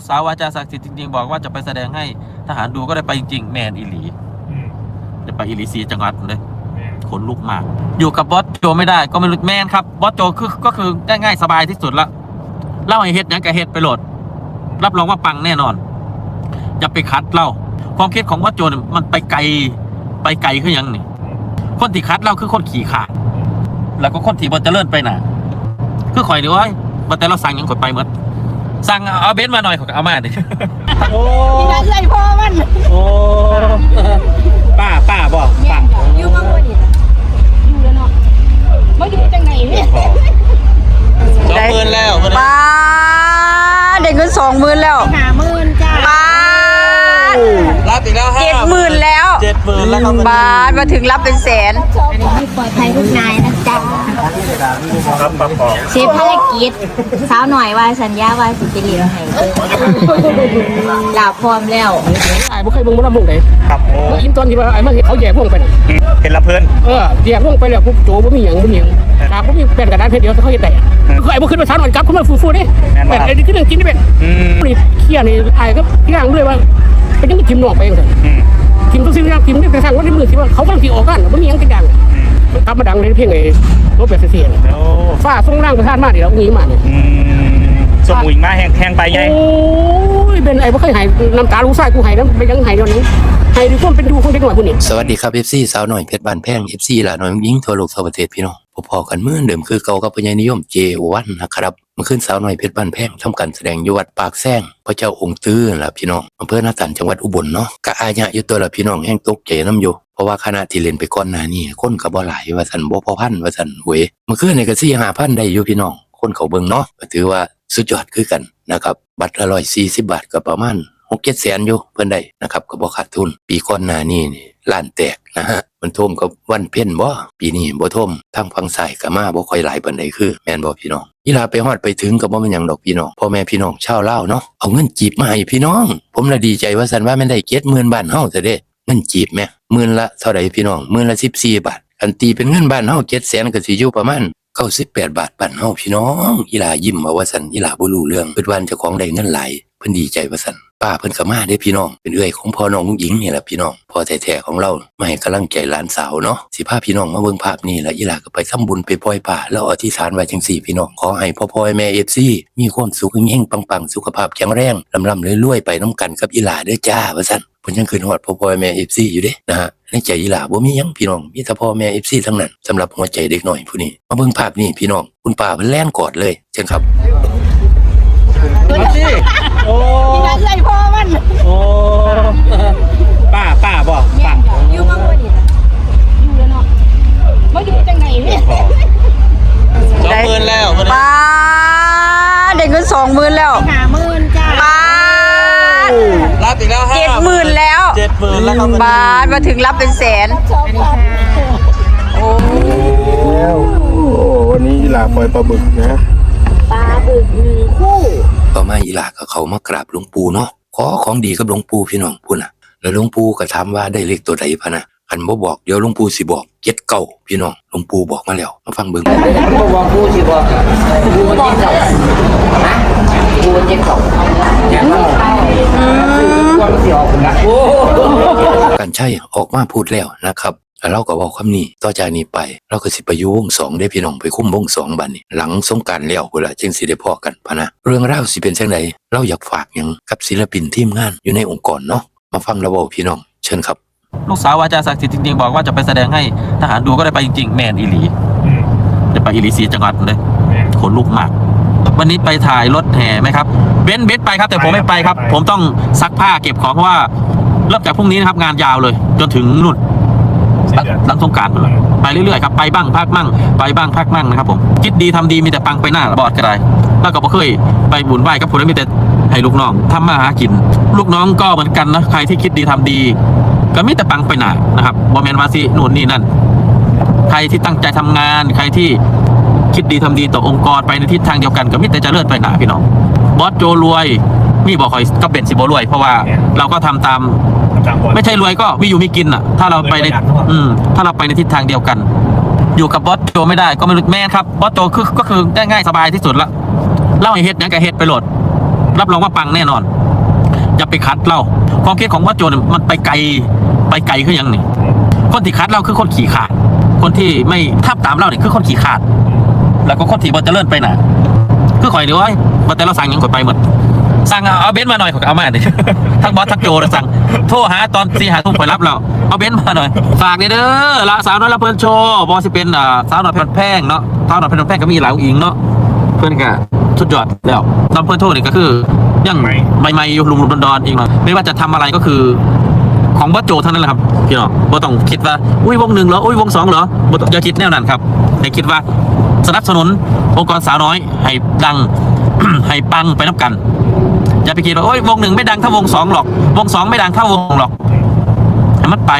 กสาววาจาศักดิ์สิทธิ์จริงๆ บอกว่าจะไปแสดงให้ทหารดูก็ได้ไปจริงๆ แมนอิลีอืมจะไปอิลีซีจังหวัดเลยแม่ขนลุกมาก อยู่กับบอสโจไม่ได้ก็ไม่รู้แมนครับบอสโจคือก็คือง่ายๆสบายที่สุดละเล่าให้เฮ็ดหยังกับเฮ็ดไปโหลด รับรองว่าปังแน่นอน อย่าไปคัดเล่าความคิดของบอสโจเนี่ยมันไปไกลไปไกลคือหยังนี่คนที่คัดเล่าคือคนขี่ขาดแล้วก็คนที่บอเจริญไปหนาคือข่อยนี่ว่าบอแต่เราสั่งหยังกดไปหมด สั่งเอาเบนซ์มาหน่อยขอยก็เอามาดิโอ้นี่นะเอ้ยพ่อมันโอ้ป้าป้าบอกแม่ป้านจ้ะอยู่มาบ่นี่นะอยู่แล้วเนาะมาอยู่จังไหนเนี่ยสองหมื่นแล้วป้าเด็กเงินสองหมื่นแล้วหาหมื่นจ้าป้ารับอีกแล้วห้าเจ็ดหมื่นแล้วเจ็ดหมื่นแล้วครับบาทมาถึงรับเป็นแสนอันนี้คือปลอดภัยทุกนายนะจ๊ะ ครับปะปอกเซฟภารกิจสาวหน่อยว่าสัญญาว่าสิจะเลี้ยงให้ลาพร้อมแล้วไอ้บ่เคยเบิ่งมันลำวงไหนครับโอ้เมื่ออินตอนที่ว่าไอ้มาเห็นเขาแยกวงไปน่ะอืมเห็นละเพื่อนเออแยกวงไปแล้วปุ๊บโจบ่มีหยังบ่มีหยังตาบ่มีแป้นกระดาษเพชรเดียวแต่เขาเฮ็ดได้อะคือไอ้บ่ขึ้นมาสานหน่อยกลับขึ้นมาฟูๆนี่แป้นไอ้นี่คือเรื่องจริงนี่แป้นอืมนี่เคลียร์นี่ไอ้ก็พี่อ้างด้วยว่าเป็นยังทิมนอกไปจังซั่นอืมทิมทุกสิ่งทุกอย่างทิมได้แต่ทางว่าในมือที่ว่าเขากำลังสิออกกันบ่มีหยังเป็นดังอื มมันกลับมาดังในเพลงไอ้รถแบบเสียงโอ้ฟ้าส่งร่างประธานมานี่แล้วอุ้งมานี่อืมสมุยมาแห้งแห้งไปไงโอ้ยเป็นไอ้บ่เคยให้น้ำตาลูกชายกูให้น้ำไปยังให้เดี๋ยวนี้ให้ดีความเป็นดูของเด็กหน่อยผู้นี้สวัสดีครับเอฟซีสาวหน่อยเพชรบานแพงเอฟซีหลาน้อยยิงทั่วโลกทั่วประเทศพี่น้องพอๆกันเมื่อเดิมคือเก่ากับพญานิยมเจวันนะครับเมื่อคืนสาวหน่อยเพชรบานแพงทำการแสดงอยู่วัดปากแซงพระเจ้าองค์ตื้อล่ะพี่น้องอำเภอหน้าตันจังหวัดอุบลเนาะกะอาญะอยู่ตัวละพี่น้องแห่งตกใจน้ำอยู่เพ ราะว่าคณะที่เล่นไปก่อนหน้านี้คนก็บ่หลายว่าสันบ่พอพันว่าสันเวยมื่อคืนนี่ก็สี่หาพันได้อยู่พี่น้อง คนเขาเบิ่งเนาะก็ถือว่าสุดยอดคือกันนะครับ บัตรละร้อยสี่สิบบาทก็ประมาณหกเจ็ดแสนอยู่เพิ่อนได้นะครับก็บ่ขาดทุน ปีก่อนหน้านี้นี่ล้านแตกนะฮะมันท่วมกับวันเพ็ญบ่ปีนี้บ่ท่วมทางฝั่งซ้ายก็มาบ่ค่อยหลายปานใดคือ แม่นบ่พี่น้องอีลาไปฮอดไปถึงก็บ่แม่นหยังดอกพี่น้องพ่อแม่พี่น้องชาวลาเนาะเอาเงินจีบมาให้พี่น้อง ผมละดีใจว่าซั่นว่าแม่นได้70,000บาทเฮาซะเด้เงินจีบแม่ หมื่นละเท่าใดพี่น้องหมื่นละ14บสี่บาทอันตีเป็นเงินบ้านเฮา700,000ก็สิอยู่ประมาณ98บแปดบาทบ้านเฮาพี่น้องอีหลายิ้มมาว่าซั่นอีหลาบ่รู้เรื่องเพิ่นว่าเจ้าของได้เงินหลายเพิ่นดีใจว่าซั่นป้าเพิ่นก็มาเด้พี่น้อง เป็นเอื้อยของพ่อน้องหญิงนี่แหละพี่น้องพ่อแท้ๆของเราไมาให้กำลังใจหลานสาวเนาะสิพาพี่น้องมาเบิ่งภาพนี้แล้วอีหลาก็ไปทำบุญไปปล่อยป่าแล้วอธิษฐานไว้จังซี่พี่น้องขอให้พ่อพ่อแม่ FC มีความสุขเฮงปังๆสุขภาพแข็งแรงลำๆรวยๆไปน้ำกันกับอีหลาเด้อจ้าว่าซั่น เพิ่นยังคืนฮอดพ่อพ่อแม่เอฟซีอยู่เด้นะฮะในใจอีหลาบ่มีหยังพี่น้องมีแต่พ่อแม่เอฟซีทั้งนั้นสำหรับหัวใจเด็กน้อยผู้นี้มาเบิ่งภาพนี้พี่น้องคุณป้าเพิ่นแล่นกอดเลยเชิญครับ อยปลาบึกนะปลาบึกหนึ่งคู่ ต่อมาอีหลาก็เขามากราบหลวงปู่เนาะขอของดีกับหลวงปู่พี่น้องพุ่นน่ะ แล้วหลวงปู่ก็ถามว่าได้เลขตัวใดพะนะคันบ่บอกเดี๋ยวหลวงปู่สิบอกเจ็ดเก้าพี่น้องหลวงปู่บอกมาแล้วมาฟังเบิ่งบอกกูสิบอกกูมันเจ็บเข่าฮะกูมันเจ็บเข่าอย่างนั้นความเสียออกนะโอ้กันใช่ออกมาพูดแล้วนะครับ แล้วเราก็บอกคำนี้ต่อจากนี้ไป เราก็สิไปอยู่วงสองได้พี่น้องไปคุ้มวงสองบัดนี้หลังสงกรารแล้วพุ่นละจึงสิได้พอกันพะนะ เรื่องราวสิเป็นจังไดเราอยากฝากหยังกับศิลปินทีมงานอยู่ในองค์กรเนาะมาฟังระเบ้าพี่น้อง เชิญครับ ลูกสาววาจาศักดิ์สิทธิ์จริงๆบอกว่าจะไปแสดงให้ทหารดูก็ได้ไปจริงๆแมนอิลีอืมจะไปอิลีซีจังหวัดเลยแม่ขนลุกมากวันนี้ไปถ่ายรถแห่ไหมครับเบนซ์เบนซ์ไปครับ แต่ผมไม่ไปครับไปผมต้องซักผ้าเก็บของเพราะว่าเริ่มจากพรุ่งนี้นะครับงานยาวเลย จนถึงนู่น นหลังสงกรารไปเลยไปเรื่อยๆครับไปบ้างพักมั่งไปบ้างพักมั่งนะครับผมคิดดีทำดีมีแต่ปังไปหน้าบอดก็ได้แล้วก็บ่เคยไปบุญไหว้กับผมแล้วมีแต่ให้ลูกน้องทำมาหากิน ลูกน้องก็เหมือนกันนะใครที่คิดดีทำดี ก็มีแต่ปังไปหน้านะครับบอแมนมาสินู่นนี่นั่น ใครที่ตั้งใจทำงาน ใครที่คิดดีทำดีต่อองค์กรไปในทิศทางเดียวกันก็มิแต่จะเลิศไปหนาพี่น้องบอสโจรวย มีบอกคอยก็เป็นสิบรวย เพราะว่าเราก็ทำตาม ตามกฎไม่ใช่รวยก็มีอยู่มีกินอะ ถ้าเราไปในอืมถ้าเราไปในทิศทางเดียวกัน อยู่กับบอสโจไม่ได้ก็ไม่รู้แม่ครับบอสโจคือก็คือง่ายๆสบายที่สุดละเล่าให้เฮ็ดหยังกับเฮ็ดไปโหลด รับรองว่าปังแน่นอนอย่าไปคัดเราความคิดของวัดโจมันไปไกลไปไกลขึ้นยังนี่คนที่คัดเราคือคนขี่ขาด คนที่ไม่ทับตามเราเนี่ยคือคนขี่ขาด แล้วก็คนที่บ่เจะเลื่อนไปหนาคือข่อยนี่ว่าบ่แต่เราสั่งยังข่อยไปหมด สั่งเอาเอาเบนซ์มาหน่อยข่อยก็เอามาดิทั้งบอสทั้งโจเลยสั่งโทรหาตอนสี่หาทุ่มข่อยรับเราเอาเบนซ์มาหน่อยฝากเด้อเด้อละสาวน้อยละเพิ่นโชว์บอสิเป็นอ่าสาวน้อยเพลินแพงเนาะสาวน้อยเพลินแพงก็มีหลายองค์อิงเนาะเพื่อนก็สุดยอดแล้วตอนเพื่อนโทรนี่ก็คือยังใหม่ๆอยู่ลุมๆดอนๆอีกหน่อยไม่ว่าจะทำอะไรก็คือของบอสโจเท่านั้นแหละครับพี่น้องบ่ต้องคิดว่าอุ้ยวงหนึ่งเหรออุ้ยวงสองเหรอบ่ต้องอย่าคิดแนวนั้นครับให้คิดว่าสนับสนุนองค์กรสาวน้อยให้ดังให้ปังไปนับกัน อย่าไปคิดว่าโอ้ยวงหนึ่งไม่ดังเท่าวงสองหรอก วงสองไม่ดังเท่าวงหรอกให้มันไป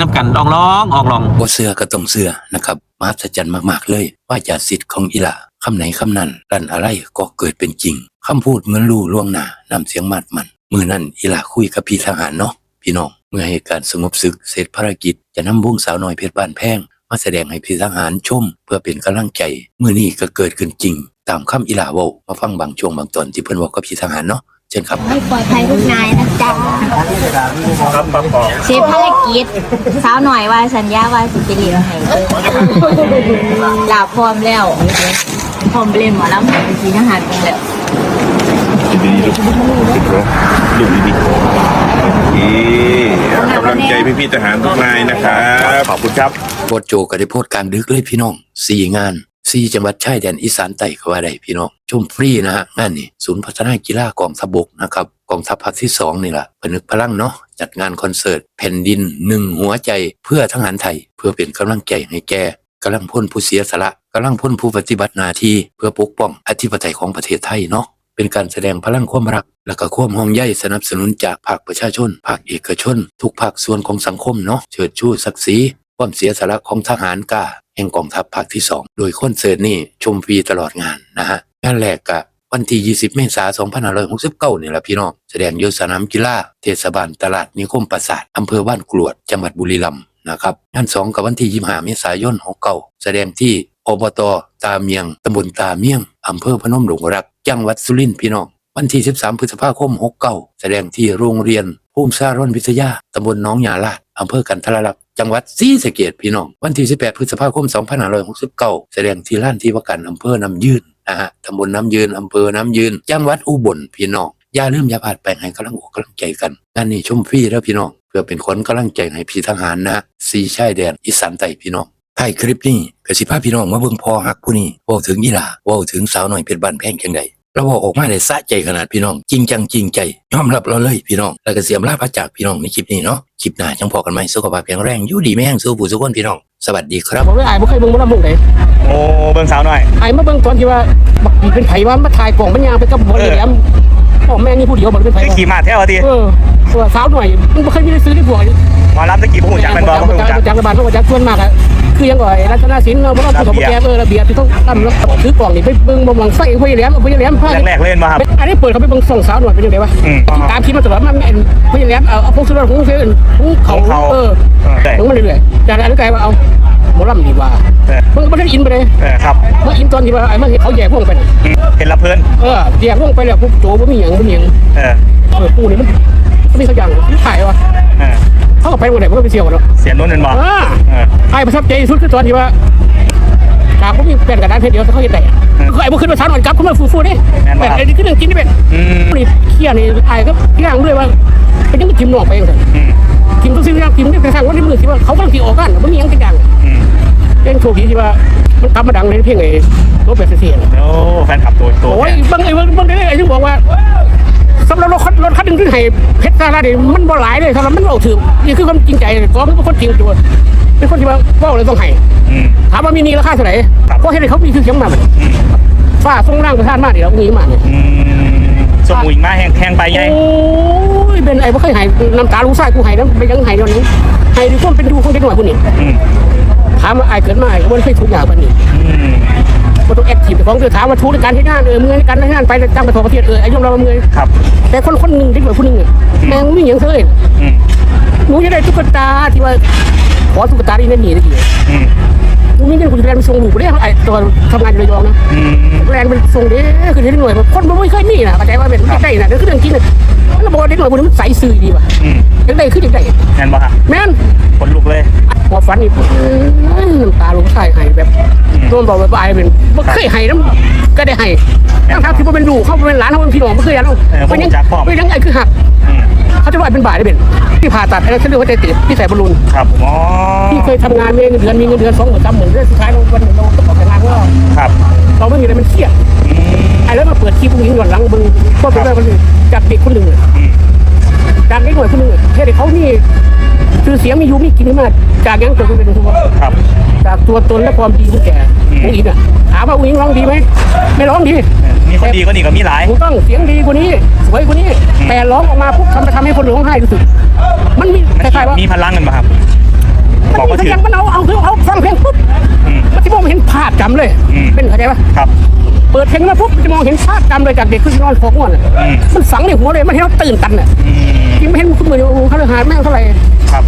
นับกันอองร้องอองร้องบ่เสื้อก็ต้องเสื้อนะครับมหัศจรรย์มากๆเลย ว่าจะสิทธิ์ของอีหลาคำไหนคำนั้นดันอะไรก็เกิดเป็นจริงคำพูดเหมือนรู้ล่วงหน้านำเสียงมัดมันมือนั้นอีหลาคุยกับพี่ทหารเนาะพี่น้องเมื่อเหตุการณ์สงบศึกเสร็จภารกิจ จะนำวงสาวน้อยเพชรบ้านแพงมาแสดงให้พี่ทหารชม เพื่อเป็นกำลังใจเมื่อนี้ก็เกิดขึ้นจริง ตามคำอีหลาเว้ามาฟังบางช่วงบางตอนที่เพิ่นเว้ากับพี่ทหารเนาะเชิญครับ ให้ปลอดภัยทุกนายนะจ๊ะเซฟภารกิจสาวหน่อยว่าสัญญาว่าสิไปเรียนให้เบิ่งลาพร้อมแล้วพร้อมไปเล่นหมอลำให้ทีทหารกันแล้วดีๆลูกติดรถดูดีๆโอเคเอากำลังใจพี่ๆทหารทุกนายนะครับ ขอบคุณครับ โคตรโจก็ได้โพสต์กลางดึกเลยพี่น้องสี่งาน สี่จังหวัดชายแดนอีสานใต้ก็ว่าได้พี่น้องชมฟรีนะฮะงานนี้ศูนย์พัฒนากีฬากองทัพบกนะครับกองทัพภาคที่สองนี่แหละผนึกพลังเนาะจัดงานคอนเสิร์ตแผ่นดินหนึ่งหัวใจเพื่อทหารไทย เพื่อเป็นกำลังใจให้แก่กำลังพ้นผู้เสียสละกำลังพ้นผู้ปฏิบัติหน้าที่เพื่อปกป้องอธิปไตยของประเทศไทยเนาะเป็นการแสดงพลังความรัก และก็ความห่วงใยสนับสนุนจากภาคประชาชน ภาคเอกชน ทุกภาคส่วนของสังคมเนาะเชิดชูศักดิ์ศรี ความเสียสละของทหารกล้าแห่งกองทัพภาคที่ 2 โดยคอนเสิร์ตนี่ชมฟรีตลอดงานนะฮะงานแรกกะวันที่ 20 เมษายน 2569นี่แหละพี่น้อง แสดงยู่สนามกีฬาเทศบาลตลาดนิคมปราสาทอำเภอบ้านกรวด จังหวัดบุรีรัมย์นะครับงานสองกับวันที่ 25 เมษายน 69 แสดงที่อบตตาเมียงตำบลตาเมียงอำเภอพนมหลวงรัก จังหวัดสุรินทร์พี่น้อง วันที่ 13 พฤษภาคม 69 แสดงที่โรงเรียนภูมิสารนวิทยาตำบลน้องยาลาดอำเภอกันทรลักษ จังหวัดศรีสะเกษพี่น้อง วันที่ 18 พฤษภาคม 2569 แสดงที่ร้านที่ว่าการอำเภอน้ำยืนนะฮะตำบลน้ำยืนอำเภอน้ำยืน จังหวัดอุบลพี่น้องอย่าลืมอย่าพลาดไปให้กำลังอกกำลังใจกันงานนี้ชมฟรีแล้วพี่น้อง เพื่อเป็นคนกำลังใจให้พี่ทหารนะฮะสีชายแดนอีสานใต้พี่น้องท้ายคลิปนี้กสิพาพพี่น้องมาเบิ่งพอหักผู้นี้ว้าถึงยีหลาว้าถึงสาวหน่อยเพชรบ้านแพงจังใด เราบอกออกมาได้สะใจขนาดพี่น้อง จริงจังจริงใจยอมรับเราเลยพี่น้องแล้วก็เสียมลาพระจากพี่น้องในคลิปนี้เนาะคลิปหน้าจังพอกันไหมสุขภาพแข็งแรงอยู่ดีไม่แห้งสู้ผู้สุขคนพี่น้องสวัสดีครับผมไม่อายบ่เคยเบิ่งหมอลำวงไหนโอ้เบิ่งสาวหน่อยอายมาเบิ่งตอนที่ว่าบักผีเป็นไผว่ามาถ่ายกล่องมันยางไปกับบอลแหลมพ่อแม่นี่ผู้เดียวบ่ได้เป็นไผคือขี่มาแท้วะทีเออตัวสาวหน่อยมันบ่เคยมีได้ซื้อได้พวกนี้หมอลำตะกี้ผู้หุ่นจักรเป็นบอผู้หุ่นจักรจักรบาลพวกจักรส่วนมากอะ คือยังก่อยรัตนศิลป์เนาะบ่ต้องผู้สมแก่เออระเบียบที่ต้องทำแล้วถือกล่องนี่ไปเบิ่งบ่หลังไฟพ่อแหลมพ่อแหลมพาแรกๆเล่นมาครับอันนี้เปิดเขาไปเบิ่งส่องสาวหน่อยเป็นจังไดวะอืมตามคิดมาตลอดมันแม่นพ่อแหลมเอาเอาพวกสุดของเพิ่นของเขาของเขาเออเออได้ของมันเรื่อยๆแต่อันนี้กลายว่าเอาหมอลำดีกว่าเออมึงบ่ได้อินไปเลยเออครับเมื่ออินตอนที่ว่าไอ้มันเขาแยกวงไปน่ะอืมเห็นละเพื่อนเออแยกวงไปแล้วพวกโจบ่มีหยังบ่มีหยังเออเออกูนี่มันมันมีสักอย่างมันขายวะ เออเขาก็ไปบ่ได้มันก็ไปเที่ยวกันเนาะเสียนุ่นเป็นบอเออเออไอ้ประทับใจที่สุดคือตอนที่ว่าจากผมมีแป้นกระดานเพชรเดียวแต่เขาเห็นได้คือไอ้บ่ขึ้นมาสานวันกลับขึ้นมาฟูๆนี่แป้นไอ้นี่คือเรื่องจริงนี่เป็นอืมนี่เคลียร์นี่ไอ้ก็ย่างด้วยว่าเป็นยังจิ้มน้องไปจังซั่นอืมจิ้มทุกสิ่งทุกอย่างจิ้มนี่กระทั่งว่าในมือที่ว่าเขากำลังสิออกกันบ่มีหยังจักอย่างอืมเป็นโชคดีที่ว่ามันกลับมาดังในเพลงไอ้รถเบสเสียนโอ้แฟนคลับตัวตัวโอ้ยบางไอ้บางบางไอ้ที่บอกว่า สำหรับรถคันรถคันหนึ่งที่ให้เพชรซาลาเนี่ยมันบ่หลายเลยสำหรับมันเอาถือนี่คือความจริงใจก็เป็นคนจริงตัวเป็นคนที่ว่าเว่าเลยต้องให้อืมถามว่ามีนี่ราคาเท่าไหร่ครับเพราะเห็นเขามีคือเข็มมาบัดนี้ฟ้าส่งร่างประธานมาเดี๋ยวมีมาเนี่ยอืมสมุยมาแห้งแห้งไปไงโอ้ยเป็นไอ้บ่เคยให้น้ำตาลูกชายกูให้นะไปยังให้เดี๋ยวนี้ให้ด้วยความเป็นดูของเด็กหน่อยผู้นี้อืมถามว่าไอ้เกิดมาไอ้ก็บ่ได้เคยทุกอย่างปานนี้อืม บ่ต้องแอคทีฟของเธอถามว่าทุกในการเฮ็ดงานเออมือในการเฮ็ดงานไปต่างประเทศประเทศเออไอ้ยอมรับว่ามือครับแต่คนคนหนึ่งเด็กหน่อยผู้หนึงอะแม่งมีหยังเท่าเลยอืมหนูจะได้ตุ๊กตาที่ว่าขอตุ๊กตาที่นั่นนี่ได้ดีอืมกูมีเงินกูจะแรงไปส่งหนูกูได้ไอ้ตัวทำงานอยู่ระยองนะอืมแรงเป็นส่งเด้คือเด็กหน่วยคนมันไม่เคยมีนะเข้าใจว่าเป็นไม่ได้นะเดี๋ยวคือเรื่องจริงนะแล้วบอกว่าเด็กหน่วยพวกนี้มันใส่ซื่อดีว่ะอืมยังได้ขึ้นยังได้แม่นบ่ครับแม่นขนลุกเลยหัวฟันนี่น้ำตาลงใส่ให้แบบ โดนบอกแบบอายเป็นบ่เคยให้น้ำก็ได้ให้ทั้งทั้งที่ว่าเป็นลูกเขาเป็นหลานเขาเป็นพี่น้องไม่เคยยันเอาเป็นยังเป็นยังไงคือหักอืมเขาจะว่าเป็นบ่ายได้เป็นที่ผ่าตัดอะไรเส้นเลือดหัวใจตีบที่ใส่บอลลูนครับผมอ๋อที่เคยทำงานมีเงินเดือนมีเงินเดือนสองหมื่นสามหมื่นเรื่องสุดท้ายเราวันหนึ่งเราต้องออกจากงานเพราะว่าครับ เราไม่มีอะไรมันเครียดอืมไอ้แล้วมาเปิดคลิปผู้หญิงหย่อนหลังมึงก็เป็นได้คนหนึ่งจากเด็กคนหนึ่งอะอืมจากเด็กหน่วยคนหนึ่งอะเฮ้ยเขานี่คือเสียงมีอยู่มีกินขึ้นมาจากยังเกิดเป็นตัวครับ จากตัวตนและความดีของแกอืมอุ้งอิงอะถามว่าอุ้งอิงร้องดีไหมไม่ร้องดีมีคนดีก็นี่ก็มีหลายถูกต้องเสียงดีกว่านี้สวยกว่านี้ แต่ร้องออกมาปุ๊บทำไปทำให้คนร้องไห้รู้สึกมันมีคล้ายๆว่ามีพลังกันป่ะครับบอกมัว่านมีถือเสียงมันเอาเอาเอาเอาฟังเพลงปุ๊บอืมมันจะมองเห็นภาพจำเลยอืมเป็นเข้าใจปะครับเปิดเพลงมาปุ๊บมันจะมองเห็นภาพจำเลยจากเด็กขึ้นนอนฟอกง่วนอะอืมมันฝังในหัวเลยมันเห็นเราตื่นตันอะอืมจริงไม่เห็นมันขึ้นมือโอ้โหเขาเลยหาแม่งเท่าไหร่ครับ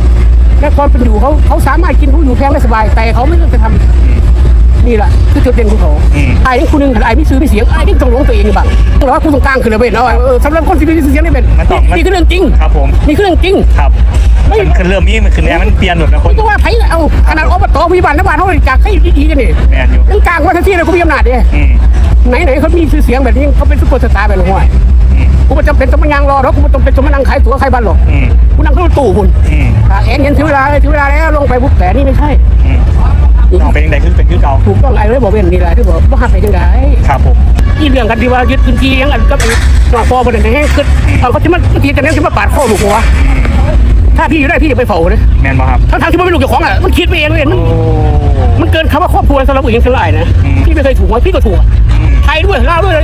และความเป็นอยู่เขาเขาสามารถกินผู้อยู่แพงได้สบาย แต่เขาไม่เลือกจะทำนี่แหละคือจุดเด่นของเขาอืมไอ้นี่คุณนึงไอ้ไม่ซื้อไม่เสียงไอ้นี่ต้องหลงตัวเองบ้างแต่ว่าคุณตรงกลางคือระเบิดเนาะเออสำหรับคนที่มีเสียงนี่เป็นมันต้องมันนี่คือเรื่องจริงครับผมนี่คือเรื่องจริงครับไม่มันคือเริ่มมีมันคือแนวมันเปลี่ยนหมดนะคนไม่ต้องว่าไผ่เอาขนาดอบตพยาบาลรัฐบาลเขาจากให้ดีๆกันนี่แมนอยู่เรื่องกลางว่าทั้งที่เลยเขามีอำนาจเนี่ยอืมไหนไหนๆเขามีชื่อเสียงแบบนี้เขาเป็นซุปเปอร์สตาร์แบบนี้ห่วยอืม กูไม่จำเป็นต้องมายังรอหรอกกูไม่จำเป็นต้องมานั่งขายตั๋วขายบัตรหรอกอืมกูนั่งเข้าตู้คุณอืมอ่าเอ็นเห็นถึงเวลาถึงเวลาแล้วลงไปปุ๊บแต่นี่ไม่ใช่อืมน้องเป็นยังไงคือเป็นคือเก่าถูกต้องไอ้เลยบอกเป็นนี่แหละที่บอกว่าหักไปยังไงครับผมอีเรื่องกันที่ว่ายึดพื้นที่ยังอันก็เป็นนอกพอประเด็นให้ขึ้นเอาเขาที่มันทีกันนั้นที่มาปาดข้อลูกหัวถ้าพี่อยู่ได้พี่จะไปเผาเลยแมนบ่ครับทั้งทางๆที่มันเป็นลูกเจ้าของอะมันคิดไปเองเลยมันโอ้มันเกินคำว่าครอบครัวสำหรับผู้หญิงสลายนะพี่ไม่เคยถูกว่าพี่ก็ถูกอะไทยด้วยลาวด้วย